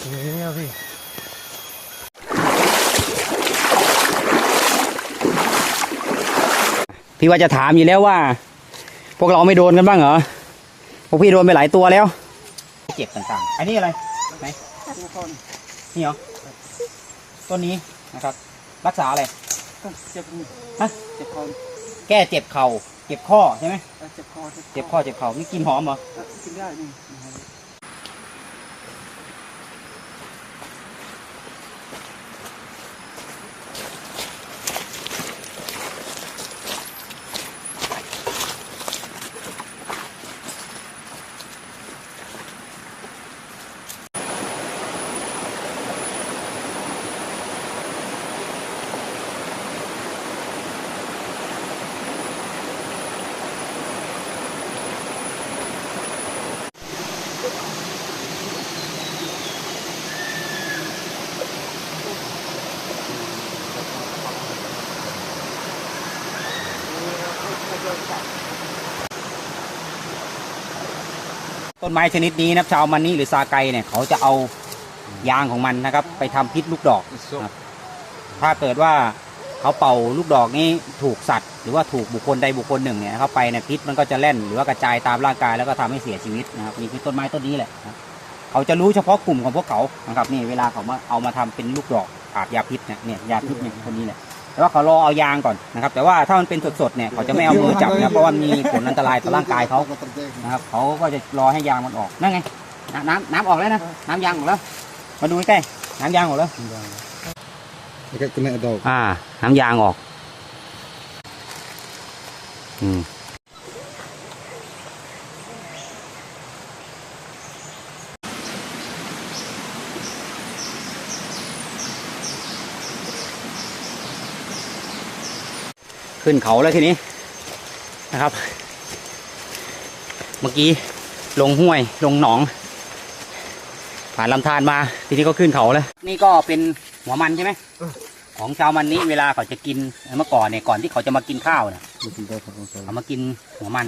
สวยเนี่ยพี่พี่ว่าจะถามอยู่แล้วว่า พวกเราไม่โดนกันบ้างเหรอ พวกพี่โดนไปหลายตัวแล้ว เจ็บต่างๆ อันนี้อะไรไหนนี่เหรอ ต้นนี้นะครับ รักษาอะไรเจ็บฮะเจ็บคอแก้เจ็บเข่า เจ็บข้อใช่ไหมเจ็บคอ เจ็บข้อ เจ็บเข่านี่กินหอมเหรอ กินได้นี่ ต้นไม้ชนิดนี้นะครับชาวมันนี่หรือซาไกเนี่ยเขาจะเอายางของมันนะครับ ไปทำพิษลูกดอกครับถ้าเกิดว่าเขาเป่าลูกดอกนี้ถูกสัตว์ หรือว่าถูกบุคคลใดบุคคลหนึ่งเนี่ยเข้าไปเนี่ยพิษมันก็จะแล่นหรือว่ากระจายตามร่างกายแล้วก็ทำให้เสียชีวิตนะครับนี่คือต้นไม้ต้นนี้แหละเขาจะรู้เฉพาะกลุ่มของพวกเขานะครับนี่เวลาเขามาเอามาทำเป็นลูกดอกอาบยาพิษเนี่ยเนี่ยยาพิษเนี่ยคนนี้แหละ แต่ว่าเขารอเอายางก่อนนะครับ แต่ว่าถ้ามันเป็นสดๆเนี่ยเขาจะไม่เอามือจับนะเพราะว่ามีผลอันตรายต่อร่างกายเขานะครับเขาก็จะรอให้ยางมันออกนั่นไงน้ำน้ำน้ำออกแล้วนะน้ำยางออกแล้ว มาดูใกล้ๆน้ำยางออกแล้ว Agak kena dog. อ่า น้ำยางออก อืม ขึ้นเขาแล้วทีนี้นะครับ เมื่อกี้ลงห้วยลงหนอง ผ่านลำธารมา ทีนี้ก็ขึ้นเขาแล้ว นี่ก็เป็นหัวมันใช่ไหมของชาวมันนี้เวลาเขาจะกินเมื่อก่อนเนี่ยก่อนที่เขาจะมากินข้าวเนี่ยเขามากินหัวมัน